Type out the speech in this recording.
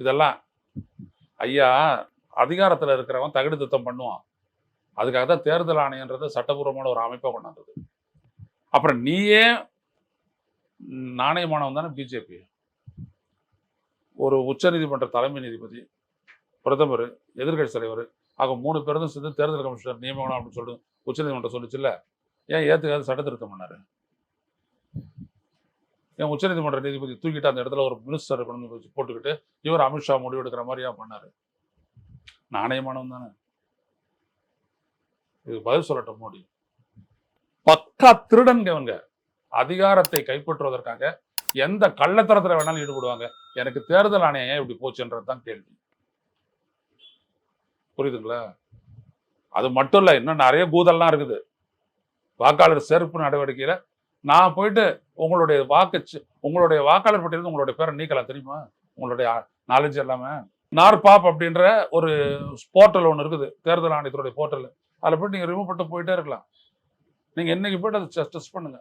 இதெல்லாம். ஐயா அதிகாரத்தில் இருக்கிறவன் தகுதி திட்டம் பண்ணுவான். அதுக்காக தான் தேர்தல் ஆணையன்றது சட்டபூர்வமான ஒரு அமைப்பை கொண்டாந்தது. அப்புறம் நீயே நாணயமானவன் தானே பிஜேபி ஒரு உச்சநீதிமன்ற தலைமை நீதிபதி பிரதமர் எதிர்கட்சி தலைவர் ஆக மூணு பேரும் சேர்ந்து தேர்தல் கமிஷனர் நியமனம் அப்படின்னு சொல்லிட்டு உச்சநீதிமன்றம் சொல்லுச்சுல்ல? ஏன் ஏற்றுக்காது சட்ட திருத்தம் பண்ணாரு? ஏன் உச்சநீதிமன்ற நீதிபதி தூக்கிட்டு அந்த இடத்துல ஒரு மினிஸ்டர் கொண்டு வச்சு போட்டுக்கிட்டு இவர் அமித்ஷா முடிவு எடுக்கிற மாதிரி பண்ணாரு. நாணயமானவன் தானே. இது பதில் சொல்லட்டும் மோடி. பக்கா திருடன்க இவங்க. அதிகாரத்தை கைப்பற்றுவதற்காக எந்த கள்ளத்தரத்துல வேணாலும் ஈடுபடுவாங்க. எனக்கு தேர்தல் ஆணையம் ஏன் இப்படி போச்சுன்றது தான் கேள்வி. புரியுதுங்களா? அது மட்டும் இல்ல இன்னும் நிறைய பூதல்லாம் இருக்குது. வாக்காளர் சேர்ப்பு நடவடிக்கையில நான் போயிட்டு உங்களுடைய வாக்கு உங்களுடைய வாக்காளர் பட்டியலிருந்து உங்களுடைய பேரை நீக்கலாம் தெரியுமா? உங்களுடைய நாலேஜ் எல்லாமே. நார்பாப் அப்படின்ற ஒரு போர்ட்டல் ஒன்று இருக்குது தேர்தல் ஆணையத்துடைய போர்ட்டல் அதில் போயிட்டு நீங்கள் ரிமூவ் பண்ணிட்டு போயிட்டே இருக்கலாம். நீங்கள் என்னைக்கு போயிட்டு அதை டெஸ்ட் பண்ணுங்க.